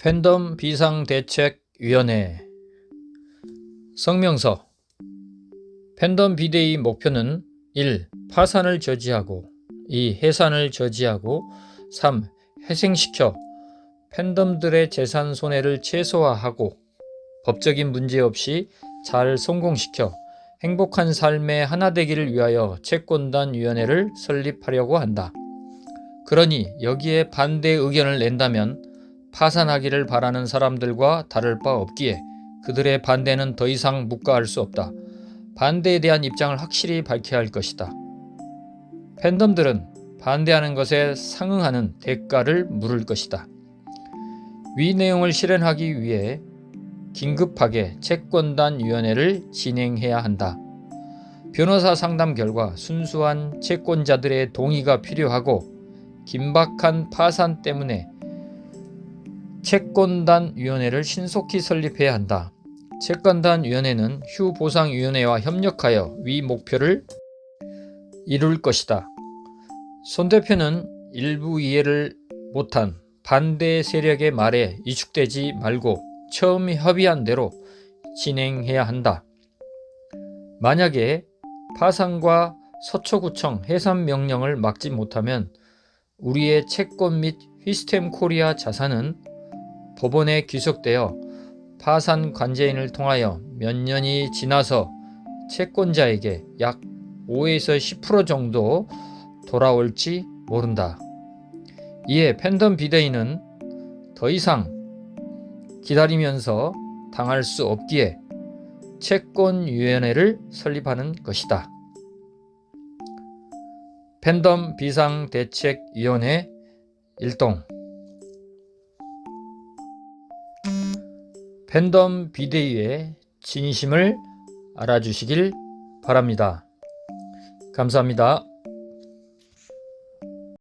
팬덤 비상대책위원회 성명서 팬덤 비대위 목표는 1. 파산을 저지하고 2. 해산을 저지하고 3. 회생시켜 팬덤들의 재산 손해를 최소화하고 법적인 문제 없이 잘 성공시켜 행복한 삶의 하나 되기를 위하여 채권단 위원회를 설립하려고 한다. 그러니 여기에 반대 의견을 낸다면 파산하기를 바라는 사람들과 다를 바 없기에 그들의 반대는 더 이상 묵과할 수 없다. 반대에 대한 입장을 확실히 밝혀야 할 것이다. 팬덤들은 반대하는 것에 상응하는 대가를 물을 것이다. 위 내용을 실현하기 위해 긴급하게 채권단 위원회를 진행해야 한다. 변호사 상담 결과 순수한 채권자들의 동의가 필요하고 긴박한 파산 때문에 채권단 위원회를 신속히 설립해야 한다. 채권단 위원회는 휴 보상 위원회와 협력하여 위 목표를 이룰 것이다. 손 대표는 일부 이해를 못한 반대 세력의 말에 위축되지 말고 처음 협의한 대로 진행해야 한다. 만약에 파산과 서초구청 해산 명령을 막지 못하면 우리의 채권 및 휘스템 코리아 자산은 법원에 귀속되어 파산 관제인을 통하여 몇 년이 지나서 채권자에게 약 5에서 10% 정도 돌아올지 모른다. 이에 팬덤 비대위는 더 이상 기다리면서 당할 수 없기에 채권위원회를 설립하는 것이다. 팬덤 비상대책위원회 1동 팬덤 비대위의 진심을 알아주시길 바랍니다. 감사합니다.